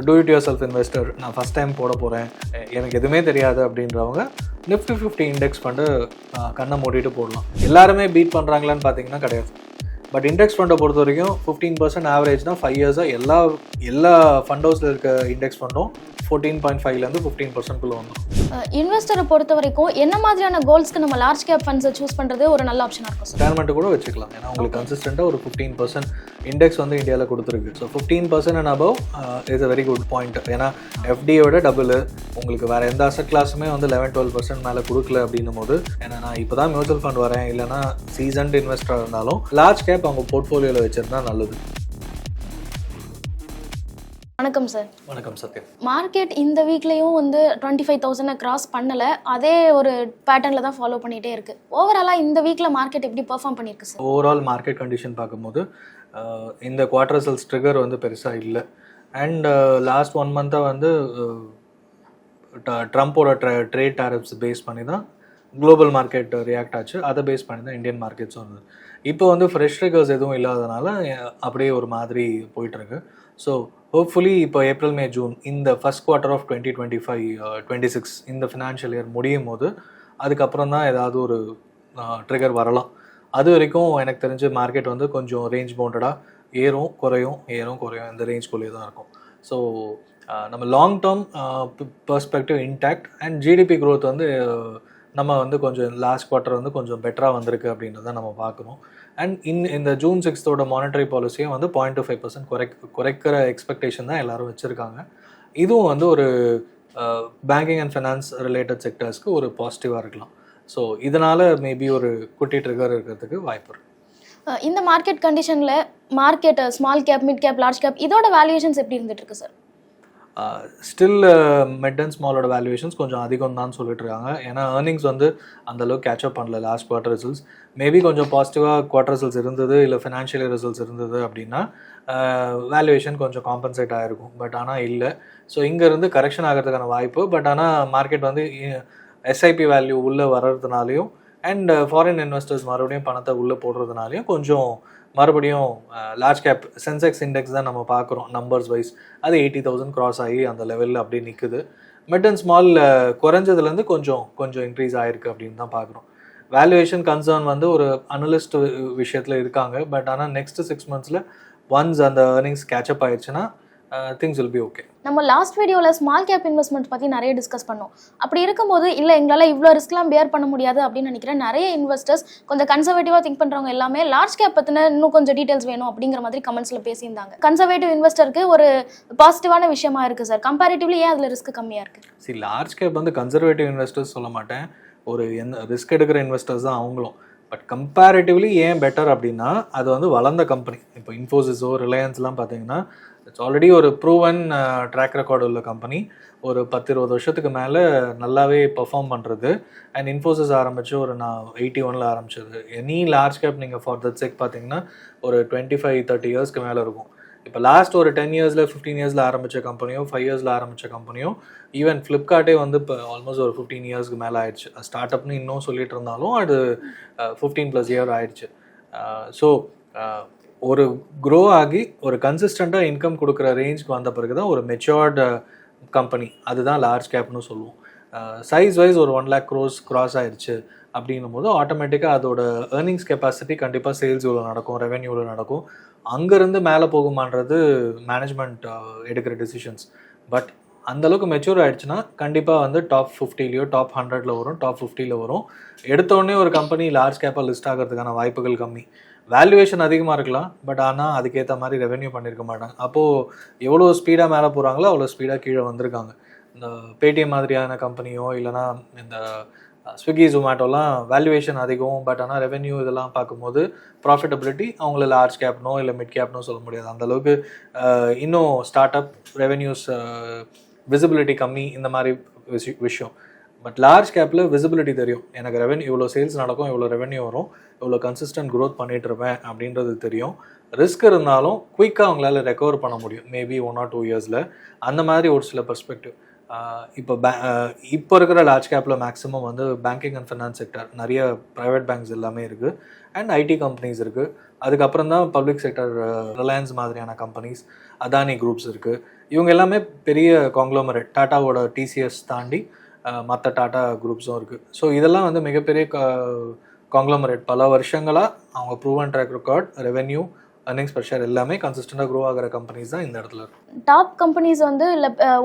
ஒரு do it yourself investor நான் first time போட போகிறேன் எனக்கு எதுவுமே தெரியாது அப்படின்றவங்க நிஃப்டி ஃபிஃப்டி இண்டெக்ஸ் ஃபண்டு கண்ணை மூடிட்டு போடலாம். எல்லாருமே பீட் பண்ணுறாங்களான்னு பார்த்தீங்கன்னா கிடையாது. பட் இண்டெக்ஸ் ஃபண்டை பொறுத்த வரைக்கும் ஃபிஃப்டீன் பர்சன்ட் ஆவரேஜ்னா ஃபைவ் இயர்ஸாக எல்லா எல்லா ஃபண்ட் ஹவுஸில் இருக்க இண்டெக்ஸ் ஃபண்டும் ஃபோர்டீன் பாயிண்ட் ஃபைவ்லேருந்து ஃபிஃப்டீன் பர்சன்ட்குள்ளே வந்துடும் இன்வெஸ்டரை பொறுத்த வரைக்கும் என்ன மாதிரியான கோல்ஸ்க்கு நம்ம லார்ஜ் கேப் ஃபண்ட்ஸை சூஸ் பண்ணுறது ஒரு நல்ல ஆப்ஷனாக இருக்கும் ரிட்டையர்மெண்ட் கூட வச்சுக்கலாம். ஏன்னா உங்களுக்கு கன்சிஸ்டண்ட்டாக ஒரு ஃபிஃப்டீன் பர்சன்ட் இண்டெக்ஸ் வந்து இந்தியாவில் கொடுத்துருக்கு. So fifteen percent and above is a very good point ஏன்னா எஃப்டியோட டபுள் உங்களுக்கு வேறு எந்த அசட் கிளாஸுமே வந்து லெவன் டுவெல் பர்சன்ட் மேலே கொடுக்கல அப்படின்னும் போது ஏன்னா நான் இப்போ தான் மியூச்சுவல் ஃபண்ட் வரேன். இல்லைனா சீசன்ட் இன்வெஸ்டராக இருந்தாலும் லார்ஜ் கேப் அவங்க போர்ட்ஃபோலியோவில் வச்சிருந்தா நல்லது. வணக்கம் சார் வணக்கம் சத்யம் மார்க்கெட் இந்த வீக்லேயும் வந்து டுவெண்ட்டி ஃபைவ் தௌசண்டை கிராஸ் பண்ணலை. அதே ஒரு பேட்டர்னில் தான் ஃபாலோ பண்ணிகிட்டே இருக்கு. ஓவராலாக இந்த வீக்கில் மார்க்கெட் எப்படி பெர்ஃபார்ம் பண்ணியிருக்கு சார் ஓவரால் மார்க்கெட் கண்டிஷன் பார்க்கும்போது இந்த குவார்டர் ரிசல்ட்ஸ் ட்ரிகர் வந்து பெருசாக இல்லை. அண்ட் லாஸ்ட் ஒன் மந்த்தாக வந்து ட்ரம்ப்போட ட்ர ட்ரேட் டேரிஃப்ஸ் பேஸ் பண்ணி தான் குளோபல் மார்க்கெட் ரியாக்ட் ஆச்சு. அதை பேஸ் பண்ணி தான் இந்தியன் மார்க்கெட்ஸ் வந்தது இப்போ வந்து ஃப்ரெஷ் ட்ரிகர்ஸ் எதுவும் இல்லாதனால அப்படியே ஒரு மாதிரி போயிட்டுருக்கு ஸோ ஹோப்ஃபுல்லி இப்போ ஏப்ரல் மே ஜூன் இந்த first quarter of twenty twenty five twenty six இந்த ஃபினான்ஷியல் இயர் முடியும் போது அதுக்கப்புறம் தான் ஏதாவது ஒரு uh, ட்ரிகர் வரலாம். அது வரைக்கும் எனக்கு தெரிஞ்சு மார்க்கெட் வந்து கொஞ்சம் ரேஞ்ச் பவுண்டடாக ஏறும் குறையும் ஏறும் குறையும். இந்த ரேஞ்ச்குள்ளேயே தான் இருக்கும். ஸோ uh, நம்ம long term perspective intact and GDP growth வந்து நம்ம வந்து கொஞ்சம் லாஸ்ட் குவார்ட்டர் வந்து கொஞ்சம் பெட்டராக வந்திருக்கு அப்படின்றத நம்ம பார்க்குறோம் அண்ட் இன் இந்த ஜூன் சிக்ஸ்த்தோட மானிட்டரி பாலிசியும் வந்து பாயிண்ட் டூ ஃபைவ் பர்சன்ட் குறை குறைக்கிற எக்ஸ்பெக்டேஷன் தான் எல்லாரும் வச்சுருக்காங்க. இதுவும் வந்து ஒரு பேங்கிங் அண்ட் ஃபினான்ஸ் ரிலேட்டட் செக்டர்ஸ்க்கு ஒரு பாசிட்டிவாக இருக்கலாம். ஸோ இதனால் மேபி ஒரு குட்டி ட்ரிகர் இருக்கிறதுக்கு வாய்ப்பு இருக்கு. இந்த மார்க்கெட் கண்டிஷனில் market small cap mid cap large cap இதோட வேல்யூஷன்ஸ் எப்படி இருந்துட்டு இருக்கு சார் ஸ்டில் மெட் அண்ட் ஸ்மாலோட வேல்யூவேஷன்ஸ் கொஞ்சம் அதிகம் தான் சொல்லிட்டு இருக்காங்க ஏன்னா ஏர்னிங்ஸ் வந்து அந்த அளவுக்கு கேட்சப் பண்ணல லாஸ்ட் குவார்டர் ரிசல்ட்ஸ் மேபி கொஞ்சம் பாசிட்டிவாக குவார்டர் ரிசல்ட்ஸ் இருந்தது இல்லை ஃபினான்ஷியல் ரிசல்ட்ஸ் இருந்தது அப்படின்னா வேல்யூவேஷன் கொஞ்சம் காம்பன்சேட் ஆகிருக்கும் பட் ஆனால் இல்லை. ஸோ இங்கேருந்து கரெக்ஷன் ஆகிறதுக்கான வாய்ப்பு பட் ஆனால் மார்க்கெட் வந்து எஸ்ஐபி வேல்யூ உள்ளே வர்றதுனாலையும் அண்ட் ஃபாரின் இன்வெஸ்டர்ஸ் மறுபடியும் பணத்தை உள்ளே போடுறதுனாலையும் கொஞ்சம் மறுபடியும் லார்ஜ் கேப் சென்செக்ஸ் இண்டெக்ஸ் தான் நம்ம பார்க்குறோம் நம்பர்ஸ் வைஸ் அது எயிட்டி தௌசண்ட் கிராஸ் ஆகி அந்த லெவலில் அப்படியே நிற்குது மிட் அண்ட் ஸ்மால் குறைஞ்சதுலேருந்து கொஞ்சம் கொஞ்சம் இன்க்ரீஸ் ஆகிருக்கு அப்படின்னு தான் பார்க்குறோம். வேல்யூவேஷன் கன்சர்ன் வந்து ஒரு அனலிஸ்ட் விஷயத்தில் இருக்காங்க. பட் ஆனால் நெக்ஸ்ட் சிக்ஸ் மந்த்ஸில் ஒன்ஸ் அந்த ஏர்னிங்ஸ் கேட்சப் ஆயிடுச்சுன்னா திங்ஸ் வில் பி ஓகே நம்ம லாஸ்ட் வீடியோவில் ஸ்மால் கேப் இன்வெஸ்ட்மெண்ட் பற்றி நிறைய டிஸ்கஸ் பண்ணோம். அப்படி இருக்கும்போது இல்லை எங்களால் இவ்வளோ ரிஸ்க்லாம் பேர் பண்ண முடியாது அப்படின்னு நினைக்கிறேன் நிறைய இன்வெஸ்டர்ஸ் கொஞ்சம் கன்சர்வேட்டிவாக திங்க் பண்ணுறவங்க எல்லாமே லார்ஜ் கேப் பற்றின இன்னும் கொஞ்சம் டீட்டெயில்ஸ் வேணும் அப்படிங்கிற மாதிரி கமெண்ட்ஸில் பேசியிருந்தாங்க. கன்சர்வேட்டிவ் இன்வெஸ்டருக்கு ஒரு பாசிட்டிவான விஷயமா இருக்குது சார் கம்பேரிட்டிவ்லி ஏன் அதில் ரிஸ்க் கம்மியாக இருக்குது சரி லார்ஜ் கேப் வந்து கன்சர்வேட்டிவ் இன்வெஸ்டர்ஸ் சொல்ல மாட்டேன். ஒரு எந்த ரிஸ்க் எடுக்கிற இன்வெஸ்டர்ஸ் தான் அவங்களும். பட் கம்பேரிட்டிவ்லி ஏன் பெட்டர் அப்படின்னா அது வந்து வளர்ந்த கம்பெனி இப்போ இன்ஃபோசிஸோ ரிலையன்ஸ்லாம் பார்த்தீங்கன்னா இட்ஸ் ஆல்ரெடி ஒரு ப்ரூவன் ட்ராக் ரெக்கார்டு உள்ள கம்பெனி ஒரு பத்து இருபது வருஷத்துக்கு மேலே நல்லாவே பெர்ஃபார்ம் பண்ணுறது அண்ட் இன்ஃபோசிஸ் ஆரம்பித்து ஒரு நான் எயிட்டி ஒனில் ஆரம்பிச்சது. எனி லார்ஜ் கேப் நீங்கள் ஃபார் தட் செக் பார்த்தீங்கன்னா ஒரு டுவெண்ட்டி ஃபைவ் தேர்ட்டி இயர்ஸ்க்கு மேலே இருக்கும். இப்போ லாஸ்ட் ஒரு டென் இயர்ஸில் ஃபிஃப்டீன் இயர்ஸில் ஆரம்பித்த கம்பெனியும் ஃபைவ் இயர்ஸில் ஆரம்பித்த கம்பெனியும் ஈவன் ஃப்ளிப்கார்ட்டே வந்து இப்போ ஆல்மோஸ்ட் ஒரு ஃபிஃப்டீன் இயர்ஸ்க்கு மேலே ஆயிடுச்சு. ஸ்டார்ட் அப்னு இன்னும் சொல்லிட்டு இருந்தாலும் அது ஃபிஃப்டீன் ப்ளஸ் இயர் ஆயிடுச்சு. Uh, ஸோ uh, ஒரு க்ரோ ஆகி ஒரு கன்சிஸ்டண்ட்டாக இன்கம் கொடுக்குற ரேஞ்சுக்கு வந்த பிறகு தான் ஒரு மெச்சோர்டு கம்பெனி அதுதான் லார்ஜ் கேப்னு சொல்லுவோம். சைஸ் வைஸ் ஒரு ஒன் லேக் க்ரோஸ் க்ராஸ் ஆயிடுச்சு அப்படின்னும் போது ஆட்டோமேட்டிக்காக அதோட ஏர்னிங்ஸ் கெப்பாசிட்டி கண்டிப்பாக சேல்ஸ் இவ்வளோ நடக்கும் ரெவென்யூவில் நடக்கும். அங்கேருந்து மேலே போகுமான்றது மேனேஜ்மெண்ட் எடுக்கிற டெசிஷன்ஸ் பட் அந்தளவுக்கு மெச்சூர் ஆகிடுச்சுன்னா கண்டிப்பாக வந்து டாப் ஃபிஃப்டிலையோ டாப் ஹண்ட்ரட்ல வரும் டாப் ஃபிஃப்டியில் வரும். எடுத்தோடனே ஒரு கம்பெனி லார்ஜ் கேப்பாக லிஸ்ட் ஆகிறதுக்கான வாய்ப்புகள் கம்மி. வேல்யூவேஷன் அதிகமாக இருக்கலாம் பட் ஆனால் அதுக்கேற்ற மாதிரி ரெவென்யூ பண்ணியிருக்க மாட்டாங்க. அப்போது எவ்வளோ ஸ்பீடாக மேலே போகிறாங்களோ அவ்வளோ ஸ்பீடாக கீழே வந்திருக்காங்க. இந்த பேடிஎம் மாதிரியான கம்பெனியோ இல்லைனா இந்த ஸ்விக்கி ஜொமேட்டோலாம் வேல்யூவேஷன் அதிகம் பட் ஆனால் ரெவென்யூ இதெல்லாம் பார்க்கும்போது ப்ராஃபிட்டபிலிட்டி அவங்கள லார்ஜ் கேப்னோ இல்லை மிட் கேப்னோ சொல்ல முடியாது. அந்த அளவுக்கு இன்னும் ஸ்டார்ட் அப் ரெவென்யூஸ் விசிபிலிட்டி கம்மி இந்த மாதிரி விஷயம். பட் லார்ஜ் கேப்பில் விசிபிலிட்டி தெரியும். எனக்கு ரெவென்யூ இவ்வளோ சேல்ஸ் நடக்கும் இவ்வளோ ரெவென்யூ வரும். இவ்வளோ கன்சிஸ்டன்ட் க்ரோத் பண்ணிட்டு இருப்பேன் அப்படின்றது தெரியும். ரிஸ்க் இருந்தாலும் குயிக்காக அவங்களால ரெக்கவர் பண்ண முடியும். மேபி ஒன் ஆர் டூ இயர்ஸில் அந்த மாதிரி ஒரு சில பெர்ஸ்பெக்டிவ் இப்போ பே இப்போ இருக்கிற லார்ஜ் கேப்பில் மேக்ஸிமம் வந்து பேங்கிங் அண்ட் ஃபினான்ஸ் செக்டர் நிறைய ப்ரைவேட் பேங்க்ஸ் எல்லாமே இருக்குது அண்ட் ஐடி கம்பெனிஸ் இருக்குது அதுக்கப்புறம் தான் பப்ளிக் செக்டர் ரிலையன்ஸ் மாதிரியான கம்பெனிஸ் அதானி குரூப்ஸ் இருக்குது இவங்க எல்லாமே பெரிய காங்க்ளோமரேட் டாட்டாவோட டிசிஎஸ் தாண்டி மற்ற டாட்டா குரூப்ஸும் இருக்குது ஸோ இதெல்லாம் வந்து மிகப்பெரிய க காங்க்ளோமரேட் பல வருஷங்களாக அவங்க proven track record revenue earnings share எல்லாமே கன்சிஸ்டண்டாக க்ரோ ஆகிற கம்பெனிஸ் தான் இந்த இடத்துல டாப் கம்பெனிஸ் வந்து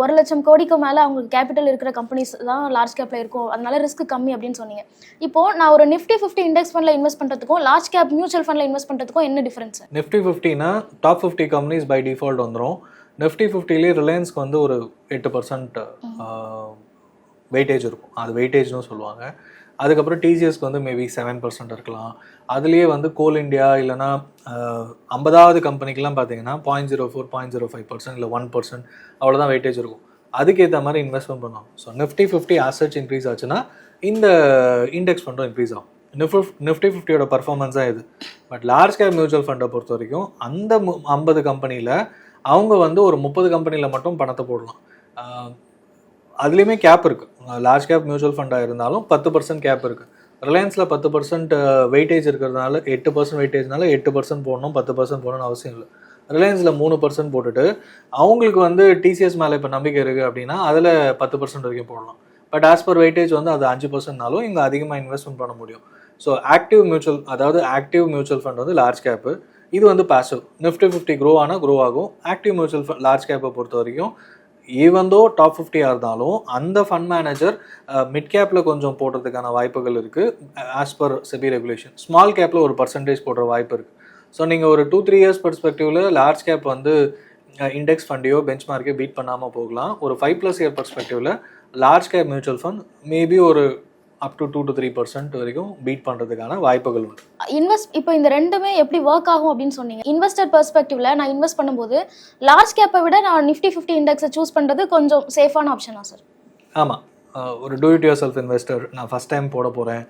ஒரு லட்சம் கோடிக்கு மேல அவங்களுக்கு கேபிட்டல் இருக்கிற கம்பெனிஸ் தான் லார்ஜ் கேப்ல இருக்கும். அதனால ரிஸ்க் கம்மி அப்படின்னு சொன்னீங்க. இப்போ நான் ஒரு நிஃப்டி ஃபிஃப்டி இண்டெக்ஸ் ஃபண்ட்ல இன்வெஸ்ட் பண்றதுக்கும் லார்ஜ் கேப் மியூச்சுவல் ஃபண்ட்ல இன்வெஸ்ட் பண்றதுக்கும் என்ன difference Nifty ஃபிஃப்டினா top fifty companies by default வந்துடும் நிஃப்டி ஃபிஃப்டிலே ரிலையன்ஸ்க்கு வந்து ஒரு எட்டு பர்சன்ட் வெயிட்டேஜ் இருக்கும். அது வெயிட்டேஜ்னு சொல்லுவாங்க. அதுக்கப்புறம் டிசிஎஸ்க்கு வந்து மேபி செவன் பர்சன்ட் இருக்கலாம். அதுலேயே வந்து கோல் இந்தியா இல்லைனா ஐம்பதாவது கம்பெனிக்கெலாம் பார்த்தீங்கன்னா point zero four point zero five percent இல்லை ஒன் பர்சன்ட் அவ்வளோதான் வெயிட்டேஜ் இருக்கும். அதுக்கேற்ற மாதிரி இன்வெஸ்ட்மெண்ட் பண்ணுவாங்க so Nifty fifty assets increase ஆச்சுன்னா இந்த இண்டெக்ஸ் ஃபண்டும் இன்க்ரீஸ் ஆகும். நிஃப்டி நிஃப்டி ஃபிஃப்டியோட பர்ஃபார்மன்ஸ் தான் இது. பட் லார்ஜ் கேப் மியூச்சுவல் ஃபண்டை பொறுத்த வரைக்கும் அந்த ஐம்பது கம்பெனியில் அவங்க வந்து ஒரு முப்பது கம்பெனியில் மட்டும் பணத்தை போடலாம். அதுலேயுமே கேப் இருக்குது லார்ஜ் கேப் மியூச்சுவல் ஃபண்டாக இருந்தாலும் பத்து பர்சன்ட் கேப் இருக்குது ரிலையன்ஸில் பத்து பர்சன்ட் வெயிட்டேஜ் இருக்கிறதுனால எட்டு பர்சன்ட் வெயிட்டேஜ்னால எட்டு பர்சன்ட் போடணும் பத்து பர்சன்ட் போடணும்னு அவசியம் இல்லை. ரிலையன்ஸில் மூணு பர்சன்ட் போட்டுட்டு அவங்களுக்கு வந்து டிசிஎஸ் மேலே இப்போ நம்பிக்கை இருக்குது அப்படின்னா அதில் பத்து பர்சன்ட் வரைக்கும் போடலாம். பட் ஆஸ் பர் வெயிட்டேஜ் வந்து அது அஞ்சு பர்சன்ட்னாலும் இங்கே அதிகமாக இன்வெஸ்ட்மெண்ட் பண்ண முடியும். ஸோ ஆக்டிவ் மியூச்சுவல் அதாவது ஆக்டிவ் மியூச்சுவல் ஃபண்ட் வந்து லார்ஜ் கேப்பு இது வந்து பாசிவ் நிஃப்டி ஃபிஃப்டி க்ரோ ஆனால் க்ரோ ஆகும். ஆக்டிவ் மியூச்சுவல் ஃபண்ட் லார்ஜ் கேப்பை பொறுத்த வரைக்கும் ஈவந்தோ டாப் ஃபிஃப்டியாக இருந்தாலும் அந்த ஃபண்ட் மேனேஜர் மிட் கேப்பில் கொஞ்சம் போடுறதுக்கான வாய்ப்புகள் இருக்குது as per SEBI regulation small கேப்பில் ஒரு பர்சன்டேஜ் போடுற வாய்ப்பு இருக்குது ஸோ நீங்கள் ஒரு டூ த்ரீ இயர்ஸ் பெர்ஸ்பெக்டிவில் லார்ஜ் கேப் வந்து இண்டெக்ஸ் ஃபண்டையோ பெஞ்ச் மார்க்கையோ பீட் பண்ணாமல் போகலாம். ஒரு five plus year பர்ஸ்பெக்டிவில் large cap mutual fund maybe ஒரு up to two to three percent வரைக்கும் பீட் பண்ணுறதுக்கான வாய்ப்புகள் உண்டு. இன்வெஸ்ட் இப்போ இந்த ரெண்டுமே எப்படி ஒர்க் ஆகும் அப்படின்னு சொன்னீங்க. இன்வெஸ்டர் பெர்ஸ்பெக்டிவ்ல நான் இன்வெஸ்ட் பண்ணும்போது லார்ஜ் கேப்பை விட நான் நிஃப்டி ஃபிஃப்டி இண்டெக்ஸை சூஸ் பண்றது கொஞ்சம் சேஃபான ஆப்ஷனா சார் ஆமாம் ஒரு do it yourself investor நான் ஃபஸ்ட் டைம் போட போகிறேன்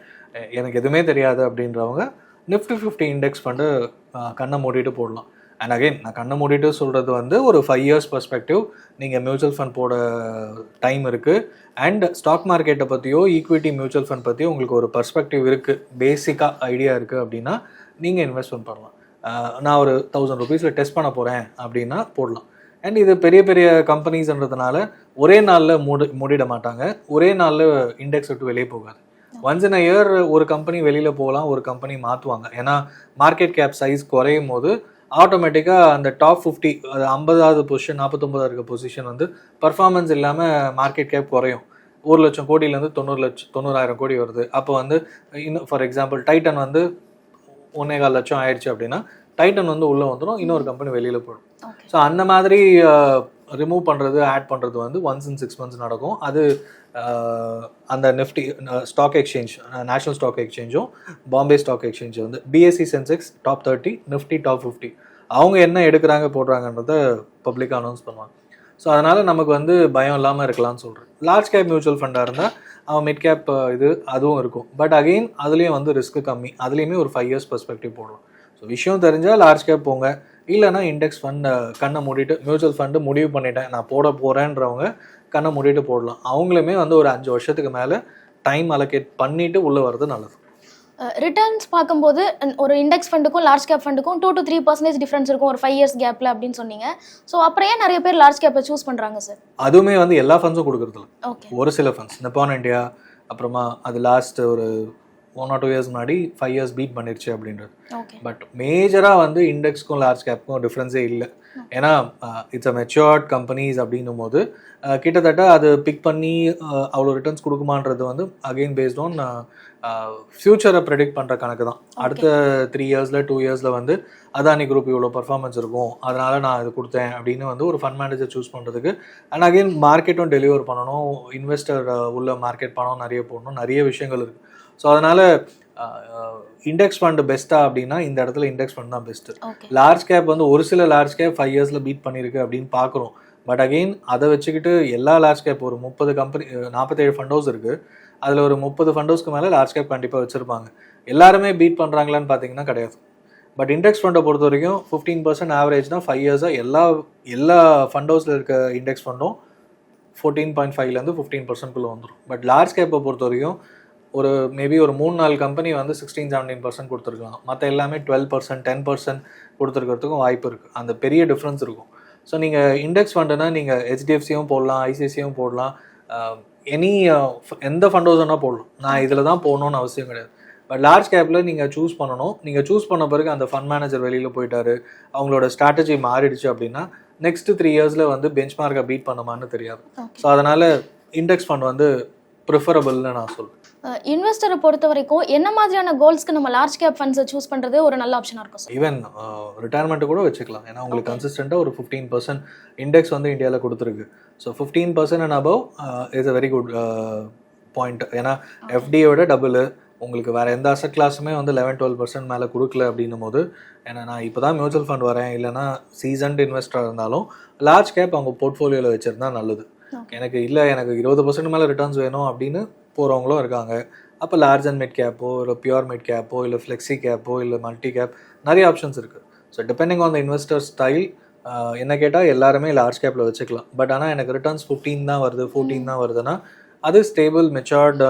எனக்கு எதுவுமே தெரியாது அப்படின்றவங்க நிஃப்டி ஃபிஃப்டி இண்டெக்ஸ் ஃபண்டு கண்ணை மூடிட்டு போடலாம். அண்ட் அகைன் நான் கண்ணை மூடிட்டு சொல்கிறது வந்து ஒரு ஃபைவ் இயர்ஸ் பர்ஸ்பெக்டிவ் நீங்கள் மியூச்சுவல் ஃபண்ட் போட டைம் இருக்குது அண்ட் ஸ்டாக் மார்க்கெட்டை பற்றியோ ஈக்விட்டி மியூச்சுவல் ஃபண்ட் பற்றியோ உங்களுக்கு ஒரு பர்ஸ்பெக்டிவ் இருக்குது பேசிக்காக ஐடியா இருக்குது அப்படின்னா நீங்கள் இன்வெஸ்ட்மெண்ட் பண்ணலாம். நான் ஒரு தௌசண்ட் ருபீஸில் டெஸ்ட் பண்ண போகிறேன் அப்படின்னா போடலாம். அண்ட் இது பெரிய பெரிய கம்பெனிஸ்ன்றதுனால ஒரே நாளில் மூடி மூடிட மாட்டாங்க. ஒரே நாளில் இண்டெக்ஸ் விட்டு வெளியே போகாது. ஒன்ஸ் இன் இயர் ஒரு கம்பெனி வெளியில் போகலாம் ஒரு கம்பெனி மாற்றுவாங்க ஏன்னா மார்க்கெட் கேப் சைஸ் குறையும் போது ஆட்டோமேட்டிக்காக அந்த டாப் ஃபிஃப்டி அது ஐம்பதாவது பொசிஷன் நாற்பத்தொம்பதாவது இருக்க பொசிஷன் வந்து பர்ஃபார்மன்ஸ் இல்லாமல் மார்க்கெட் கேப் குறையும். ஒரு லட்சம் கோடியிலேருந்து தொண்ணூறு லட்சம் தொண்ணூறாயிரம் கோடி வருது. அப்போ வந்து இன்னும் ஃபார் எக்ஸாம்பிள் டைட்டன் வந்து ஒன்னே கால் லட்சம் ஆயிடுச்சு அப்படின்னா டைட்டன் வந்து உள்ளே வந்துடும் இன்னொரு கம்பெனி வெளியில் போயிடும். ஸோ அந்த மாதிரி ரிமூவ் பண்ணுறது ஆட் பண்ணுறது வந்து ஒன்ஸ் இன் சிக்ஸ் மந்த்ஸ் நடக்கும். அது அந்த Nifty stock exchange national stock எக்ஸ்சேஞ்சும் Bombay stock exchange வந்து BSE Sensex top thirty Nifty top fifty அவங்க என்ன எடுக்கிறாங்க போடுறாங்கன்றத பப்ளிக் அனௌன்ஸ் பண்ணுவாங்க. ஸோ அதனால் நமக்கு வந்து பயம் இல்லாமல் இருக்கலாம்னு சொல்கிறேன் லார்ஜ் கேப் மியூச்சுவல் ஃபண்டாக இருந்தால் அவன் மிட் கேப் இது அதுவும் இருக்கும். பட் அகெயின் அதுலேயும் வந்து ரிஸ்க் கம்மி. அதுலேயுமே ஒரு ஃபைவ் இயர்ஸ் பெர்ஸ்பெக்டிவ் போடலாம். ஸோ விஷயம் தெரிஞ்சால் லார்ஜ் கேப் போங்க. இல்லைன்னா இண்டெக்ஸ் ஃபண்ட் கண்ணை மூடிட்டு மியூச்சுவல் ஃபண்டு முடிவு பண்ணிட்டேன். நான் போட போகிறேன்றவங்க கண்ணை மூடிட்டு போடலாம். அவங்களுமே வந்து ஒரு அஞ்சு வருஷத்துக்கு மேலே டைம் அலோகேட் பண்ணிட்டு உள்ளே வர்றது நல்லது. ரிட்டர்ன்ஸ் பார்க்கும்போது ஒரு இண்டெக்ஸ் ஃபண்டுக்கும் large cap ஃபண்டுக்கும் two to three percentage difference இருக்கும். ஒரு ஃபைவ் இயர்ஸ் கேப்ல அப்படின்னு சொன்னீங்க. ஸோ அப்புறம் ஏன் நிறைய பேர் லார்ஜ் கேப்பை சூஸ் பண்றாங்க சார் அதுவுமே வந்து எல்லா ஃபண்ட்ஸும் கொடுக்குறதில்ல. ஒரு சில ஃபண்ட்ஸ் நிப்பான் இந்தியா அப்புறமா அது லாஸ்ட் ஒரு ஒன் ஆர் டூ இயர்ஸ் முன்னாடி ஃபைவ் இயர்ஸ் பீட் பண்ணிருச்சு அப்படின்றது. பட் மேஜராக வந்து இண்டெக்ஸ்க்கும் லார்ஜ் கேப்க்கும் டிஃப்ரென்ஸே இல்லை. ஏன்னா இட்ஸ் அ மெச்சுவர்ட் கம்பெனிஸ் அப்படின்னும் போது கிட்டத்தட்ட அது பிக் பண்ணி அவ்வளோ ரிட்டர்ன்ஸ் கொடுக்குமான்றது வந்து அகெயின் பேஸ்ட் ஆன் ஃப்யூச்சரை ப்ரெடிக்ட் பண்ணுற கணக்கு தான். அடுத்த த்ரீ இயர்ஸில் டூ இயர்ஸில் வந்து அதானி குரூப் இவ்வளோ பர்ஃபார்மன்ஸ் இருக்கும் அதனால நான் இது கொடுத்தேன் அப்படின்னு வந்து ஒரு ஃபண்ட் மேனேஜர் சூஸ் பண்ணுறதுக்கு அண்ட் அகைன் மார்க்கெட்டும் டெலிவர் பண்ணணும் இன்வெஸ்டர் உள்ள மார்க்கெட் பணம் நிறைய போடணும் நிறைய விஷயங்கள் இருக்குது ஸோ அதனால் இண்டெக்ஸ் ஃபண்டு பெஸ்ட்டா அப்படின்னா இந்த இடத்துல இண்டெக்ஸ் ஃபண்ட் தான் பெஸ்ட்டு லார்ஜ் கேப் வந்து ஒரு சில லார்ஜ் கேப் ஃபைவ் இயர்ஸில் பீட் பண்ணியிருக்கு அப்படின்னு பார்க்குறோம். பட் அகெயின் அதை வச்சுக்கிட்டு எல்லா லார்ஜ் கேப் ஒரு முப்பது கம்பெனி நாற்பத்தேழு ஃபண்ட் ஹவுஸ் இருக்குது அதில் ஒரு முப்பது ஃபண்ட் ஹவுஸ்க்கு மேலே லார்ஜ் கேப் கண்டிப்பாக வச்சுருப்பாங்க. எல்லாருமே பீட் பண்ணுறாங்களான்னு பார்த்தீங்கன்னா கிடையாது. பட் இண்டெக்ஸ் ஃபண்டை பொறுத்த வரைக்கும் ஃபிஃப்டீன் பர்சன்ட் ஆவரேஜ்னா ஃபைவ் இயர்ஸாக எல்லா எல்லா ஃபண்ட் ஹவுஸில் இருக்க இண்டெக்ஸ் ஃபண்டும் ஃபோர்டீன் பாயிண்ட் ஃபைவ்லேருந்து ஃபிஃப்டீன் பர்சன்ட்குள்ளே வந்துடும் பட் லார்ஜ் கேப்பை பொறுத்த வரைக்கும் ஒரு மேபி ஒரு மூணு நாலு கம்பெனி வந்து சிக்ஸ்டீன் செவன்டீன் பர்சன்ட் கொடுத்துருக்கலாம். மற்ற எல்லாமே டுவெல் பர்சன்ட் டென் பர்சன்ட் கொடுத்துருக்கிறதுக்கும் வாய்ப்பு இருக்குது அந்த பெரிய டிஃப்ரென்ஸ் இருக்கும். ஸோ நீங்கள் இண்டெக்ஸ் ஃபண்டுனா நீங்கள் ஹெச்டிஎஃப்சியும் போடலாம் ஐசிஐசியும் போடலாம். எனி எந்த ஃபண்டோஸ் வேணால் போடலாம். நான் இதில் தான் போகணுன்னு அவசியம் கிடையாது. பட் லார்ஜ் கேப்பில் நீங்கள் சூஸ் பண்ணணும். நீங்கள் சூஸ் பண்ண பிறகு அந்த ஃபண்ட் மேனேஜர் வெளியில் போயிட்டாரு. அவங்களோட ஸ்ட்ராட்டஜி மாறிடுச்சு அப்படின்னா நெக்ஸ்ட் த்ரீ இயர்ஸில் வந்து பெஞ்ச் மார்க்கை பீட் பண்ணுமான்னு தெரியாது. ஸோ அதனால் இண்டெக்ஸ் ஃபண்ட் வந்து ப்ரிஃபரபிள்னு நான் சொல்லுவேன் இன்வெஸ்டரை பொறுத்த வரைக்கும் என்ன மாதிரியான கோல்ஸ்க்கு நம்ம லார்ஜ் கேப் ஃபண்ட்ஸை சூஸ் பண்றது ஒரு நல்ல ஆப்ஷனா இருக்கும் சார் ஈவன் ரிட்டையர்மெண்ட் கூட வச்சுக்கலாம். ஏன்னா உங்களுக்கு கன்சிஸ்டண்ட்டாக ஒரு ஃபிஃப்டீன் பர்சன்ட் இண்டெக்ஸ் வந்து இந்தியாவில் கொடுத்துருக்கு. So fifteen percent and above is a very good point ஏன்னா எஃப்டியோட டபுள் உங்களுக்கு வேற எந்த அசட் கிளாஸுமே வந்து லெவன் டுவெல் பர்சன்ட் மேலே கொடுக்கல அப்படின்னும் போது ஏன்னா நான் இப்போ தான் மியூச்சுவல் ஃபண்ட் வரேன் இல்லைனா சீசன்ட் இன்வெஸ்டராக இருந்தாலும் லார்ஜ் கேப் அவங்க போர்ட்ஃபோலியோவில் வச்சிருந்தா நல்லது. எனக்கு இல்லை எனக்கு இருபது பர்சன்ட் மேலே ரிட்டர்ன்ஸ் வேணும் அப்படின்னு போகிறவங்களும் இருக்காங்க. அப்போ லார்ஜ் அண்ட் மிட் கேப்போ இல்லை பியூர் மிட் கேப்போ இல்லை ஃப்ளெக்ஸி கேப்போ இல்லை மல்டி கேப் நிறைய ஆப்ஷன்ஸ் இருக்குது so depending on the investor style என்ன கேட்டால் எல்லாருமே லார்ஜ் கேப்பில் வச்சுக்கலாம். பட் ஆனால் எனக்கு ரிட்டர்ன்ஸ் ஃபிஃப்டீன் தான் வருது ஃபோர்டீன் தான் வருதுன்னா அது ஸ்டேபிள் மெச்சூர்டு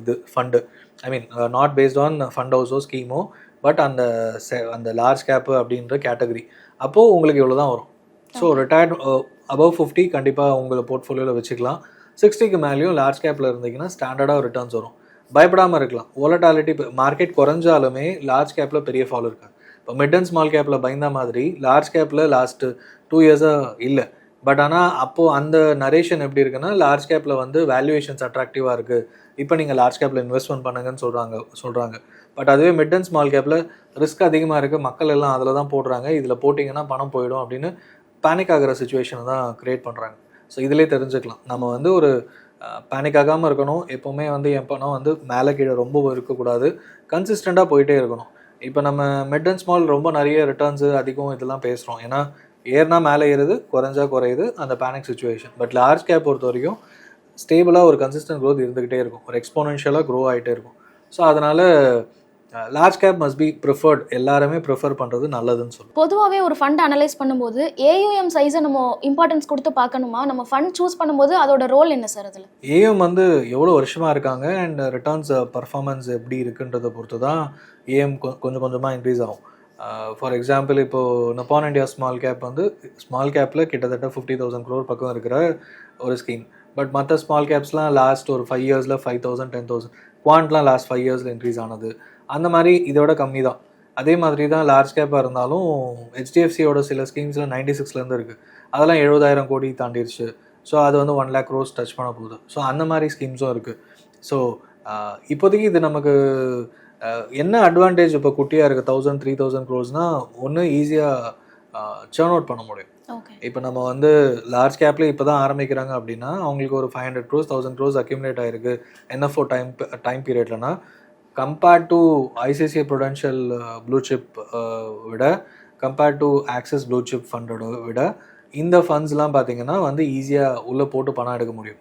இது fund I mean not based on fund ஹவுஸோ ஸ்கீமோ பட் அந்த அந்த லார்ஜ் கேப்பு அப்படின்ற கேட்டகரி அப்போது உங்களுக்கு இவ்வளோ தான் வரும் ஸோ ரிட்டையர்ட் அபவ் ஃபிஃப்டி கண்டிப்பாக உங்களை போர்ட்ஃபோலியோவில் வச்சுக்கலாம். சிக்ஸ்டிக்கு மேலேயும் லார்ஜ் கேப்பில் இருந்தீங்கன்னா ஸ்டாண்டர்டாக ரிட்டர்ன்ஸ் வரும். பயப்படாமல் இருக்கலாம். ஓலட்டாலிட்டி மார்க்கெட் குறைஞ்சாலுமே லார்ஜ் கேப்பில் பெரிய ஃபாலோ இருக்காது. இப்போ மிட் அண்ட் ஸ்மால் கேப்பில் பயந்த மாதிரி லார்ஜ் கேப்பில் லாஸ்ட்டு டூ இயர்ஸாக இல்லை. பட் ஆனால் அப்போது அந்த நரேஷன் எப்படி இருக்குன்னா லார்ஜ் கேப்பில் வந்து வேல்யூவேஷன்ஸ் அட்ராக்டிவாக இருக்குது இப்போ நீங்கள் லார்ஜ் கேப்பில் இன்வெஸ்ட்மெண்ட் பண்ணுங்கன்னு சொல்கிறாங்க சொல்கிறாங்க பட் அதுவே மிட் அண்ட் ஸ்மால் கேப்பில் ரிஸ்க் அதிகமாக இருக்குது மக்கள் எல்லாம் அதில் தான் போடுறாங்க. இதில் போட்டிங்கன்னா பணம் போயிடும் அப்படின்னு பேனிக் ஆகிற சுச்சுவேஷனை தான் க்ரியேட் பண்ணுறாங்க ஸோ இதிலே தெரிஞ்சுக்கலாம். நம்ம வந்து ஒரு பேனிக் ஆகாமல் இருக்கணும். எப்போவுமே வந்து என் பணம் வந்து மேலே கீழே ரொம்ப இருக்கக்கூடாது. கன்சிஸ்டண்ட்டாக போயிட்டே இருக்கணும். இப்போ நம்ம மிட் அண்ட் ஸ்மால் ரொம்ப நிறைய ரிட்டர்ன்ஸு அதிகம் இதெல்லாம் பேசுகிறோம் ஏன்னா ஏறினா மேலே ஏறுது குறைஞ்சா குறையுது அந்த panic situation but large cap பொறுத்த வரைக்கும் ஸ்டேபிளாக ஒரு கன்சிஸ்டன்ட் க்ரோத் இருந்துக்கிட்டே இருக்கும். ஒரு எக்ஸ்போனென்ஷியலாக க்ரோ ஆகிட்டே இருக்கும். ஸோ அதனால் large cap must be preferred எல்லாருமே ப்ரிஃபர் பண்ணுறது நல்லதுன்னு சொல்லுவோம் பொதுவாகவே ஒரு ஃபண்ட் அனலைஸ் பண்ணும்போது ஏயுஎம் சைஸை நம்ம இம்பார்ட்டன்ஸ் கொடுத்து பார்க்கணுமா? நம்ம ஃபண்ட் சூஸ் பண்ணும்போது அதோட ரோல் என்ன சார் அதில்? ஏஎம் வந்து எவ்வளோ வருஷமாக இருக்காங்க? அண்ட் ரிட்டர்ன்ஸ் பர்ஃபார்மன்ஸ் எப்படி இருக்குன்றதை பொறுத்து தான் ஏஎம் கொஞ்சம் கொஞ்சமாக இன்க்ரீஸ் ஆகும். ஃபார் எக்ஸாம்பிள் இப்போது நப்பான் இந்தியா ஸ்மால் கேப் வந்து ஸ்மால் கேப்பில் கிட்டத்தட்ட ஃபிஃப்டி தௌசண்ட் க்ரோர் பக்கம் இருக்கிற ஒரு ஸ்கீம் பட் மற்ற ஸ்மால் கேப்ஸ்லாம் லாஸ்ட் ஒரு ஃபைவ் இயர்ஸில் ஃபைவ் தௌசண்ட் டென் தௌசண்ட் குவான்ட்லாம் லாஸ்ட் ஃபைவ் இயர்ஸில் இன்க்ரீஸ் ஆனது. அந்த மாதிரி இதோட கம்மி தான். அதே மாதிரி தான் லார்ஜ் கேப்பாக இருந்தாலும் ஹெச்டிஎஃப்சியோட சில ஸ்கீம்ஸில் நைன்டி சிக்ஸ்லேருந்து இருக்குது அதெல்லாம் எழுபதாயிரம் கோடி தாண்டிடுச்சு ஸோ அது வந்து ஒன் லேக் க்ரோஸ் டச் பண்ண போகுது. ஸோ அந்த மாதிரி ஸ்கீம்ஸும் இருக்குது ஸோ இப்போதைக்கு இது நமக்கு என்ன அட்வான்டேஜ் இப்போ குட்டியாக இருக்குது தௌசண்ட் த்ரீ தௌசண்ட் க்ரோஸ்னால் ஒன்று ஈஸியாக சேர்ன் அவுட் பண்ண முடியும். இப்போ நம்ம வந்து லார்ஜ் கேப்ல இப்போ தான் ஆரம்பிக்கிறாங்க அப்படின்னா அவங்களுக்கு ஒரு five hundred crores thousand crores accumulate ஆயிருக்கு. NFO time time பீரியட்லனா compared to ICICI Prudential blue chip விட compared to Axis blue chip ஃபண்டோட விட இந்த ஃபண்ட்ஸ்லாம் பார்த்தீங்கன்னா வந்து ஈஸியாக உள்ளே போட்டு பணம் எடுக்க முடியும்.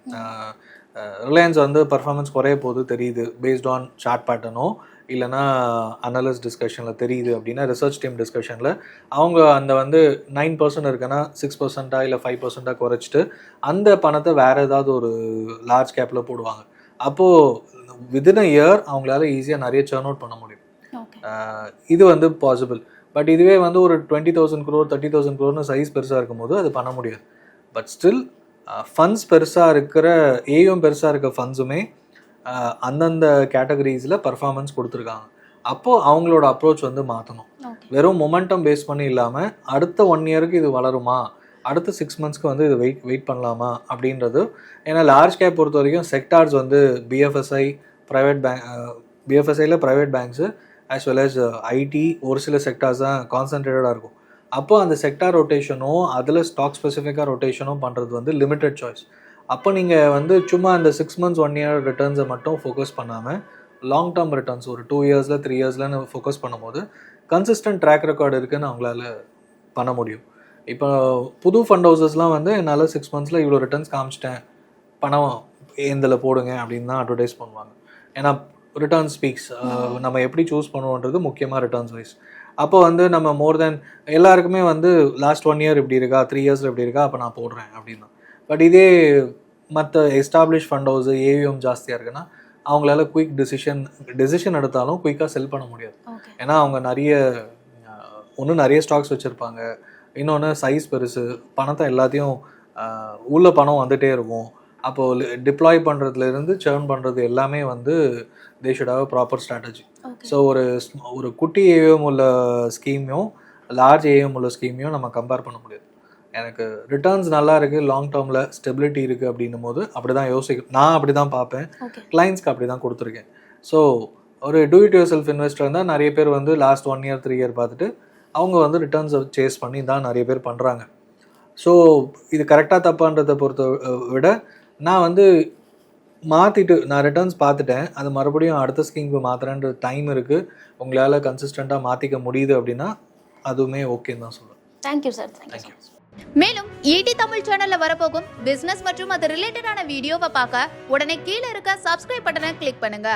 ரிலையன்ஸ் வந்து பர்ஃபார்மன்ஸ் குறைய போகுது தெரியுது. பேஸ்ட் ஆன் சார்ட் பேட்டர்னோ இல்லைனா அனலிஸ்ட் டிஸ்கஷனில் தெரியுது அப்படின்னா ரிசர்ச் டீம் டிஸ்கஷனில் அவங்க அந்த வந்து நைன் பர்சன்ட் இருக்குன்னா சிக்ஸ் பர்சண்ட்டாக இல்லை ஃபைவ் பர்சண்ட்டாக குறைச்சிட்டு அந்த பணத்தை வேறு ஏதாவது ஒரு லார்ஜ் கேப்பில் போடுவாங்க. அப்போது வித்தின் அ இயர் அவங்களால ஈஸியாக நிறைய சேர்ன் அவுட் பண்ண முடியும். இது வந்து பாசிபிள் பட் இதுவே வந்து ஒரு twenty thousand crore thirty thousand க்ரோர்னு size பெருசாக இருக்கும்போது அது பண்ண முடியாது. பட் ஸ்டில் ஃபண்ட்ஸ் பெருசாக இருக்கிற ஏயும் பெருசாக இருக்க ஃபண்ட்ஸுமே அந்தந்த கேட்டகரிஸில் பர்ஃபார்மன்ஸ் கொடுத்துருக்காங்க. அப்போது அவங்களோட அப்ரோச் வந்து மாற்றணும் வெறும் மொமெண்டம் பேஸ் பண்ணி இல்லாமல் அடுத்த ஒன் இயருக்கு இது வளருமா? அடுத்த சிக்ஸ் மந்த்ஸ்க்கு வந்து இது வெயிட் வெயிட் பண்ணலாமா அப்படின்றது. ஏன்னா லார்ஜ் கேப் பொறுத்த வரைக்கும் செக்டார்ஸ் வந்து BFSI private bank பிஎஃப்எஸ்ஐயில் private banks as well as IT ஒரு சில செக்டார்ஸ் தான் கான்சன்ட்ரேட்டடாக இருக்கும். அப்போ அந்த செக்டார் ரொட்டேஷனும் அதில் ஸ்டாக் ஸ்பெசிஃபிக்காக ரொட்டேஷனும் பண்ணுறது வந்து லிமிட்டட் சாய்ஸ் அப்போ நீங்கள் வந்து சும்மா அந்த சிக்ஸ் மந்த்ஸ் ஒன் இயர் ரிட்டர்ன்ஸை மட்டும் ஃபோக்கஸ் பண்ணாமல் லாங் டேர்ம் ரிட்டர்ன்ஸ் ஒரு டூ இயர்ஸில் த்ரீ இயர்ஸ்லன்னு ஃபோக்கஸ் பண்ணும்போது கன்சிஸ்டன்ட் ட்ராக் ரெக்கார்டு இருக்குதுன்னு அவங்களால பண்ண முடியும். இப்போ புது ஃபண்ட் ஹவுசஸ்லாம் வந்து என்னால் சிக்ஸ் மந்த்ஸில் இவ்வளோ ரிட்டர்ன்ஸ் காமிச்சிட்டேன். பணம் எந்தில் போடுங்க அப்படின்னு தான் அட்வர்டைஸ் பண்ணுவாங்க. ஏன்னா ரிட்டர்ன் ஸ்பீக்ஸ் நம்ம எப்படி சூஸ் பண்ணுவோன்றது முக்கியமாக ரிட்டர்ன்ஸ் வைஸ் அப்போ வந்து நம்ம மோர் தென் எல்லாருக்குமே வந்து லாஸ்ட் ஒன் இயர் இப்படி இருக்கா த்ரீ இயர்ஸில் இப்படி இருக்கா அப்போ நான் போடுறேன் அப்படின்னா பட் இதே மற்ற எஸ்டாப்ளிஷ் ஃபண்ட் ஹவுஸ் ஏவிஎம் ஜாஸ்தியாக இருக்குன்னா அவங்களால குயிக் டிசிஷன் டெசிஷன் எடுத்தாலும் குயிக்காக செல் பண்ண முடியாது. ஏன்னா அவங்க நிறைய ஒன்று நிறைய ஸ்டாக்ஸ் வச்சுருப்பாங்க. இன்னொன்று சைஸ் பெருசு பணத்தை எல்லாத்தையும் உள்ள பணம் வந்துட்டே இருக்கும். அப்போது டிப்ளாய் பண்ணுறதுலேருந்து சேர்ன் பண்ணுறது எல்லாமே வந்து they should have proper strategy so ஒரு ஒரு குட்டி ஏவிஎம் உள்ள ஸ்கீமையும் லார்ஜ் ஏவிஎம் உள்ள ஸ்கீமையும் நம்ம கம்பேர் பண்ண முடியாது. எனக்கு ரிட்டர்ன்ஸ் நல்லா இருக்குது லாங் டேர்மில் ஸ்டெபிலிட்டி இருக்குது அப்படின்னும் போது அப்படி தான் யோசிக்கும் நான் அப்படி தான் பார்ப்பேன். கிளைண்ட்ஸ்க்கு அப்படி தான் கொடுத்துருக்கேன். ஸோ ஒரு do it yourself investor இருந்தால் நிறைய பேர் வந்து last one year three year பார்த்துட்டு அவங்க வந்து ரிட்டர்ன்ஸை சேஸ் பண்ணி தான் நிறைய பேர் பண்ணுறாங்க ஸோ இது கரெக்டாக தப்பான்றதை பொறுத்த விட நான் வந்து மாற்றிட்டு நான் ரிட்டர்ன்ஸ் பார்த்துட்டேன். அது மறுபடியும் அடுத்த ஸ்கீமுக்கு மாற்றுறேன்ற டைம் இருக்குது உங்களால் கன்சிஸ்டண்ட்டாக மாற்றிக்க முடியுது அப்படின்னா அதுவுமே ஓகேன்னு தான் சொல்லுவேன் thank you sir thank you thank you மேலும் ஈடி தமிழ் சேனல்ல வரப்போகும் பிசினஸ் மற்றும் அது ரிலேட்டடான வீடியோவை பார்க்க உடனே கீழே இருக்க சப்ஸ்கிரைப் பட்டனை கிளிக் பண்ணுங்க.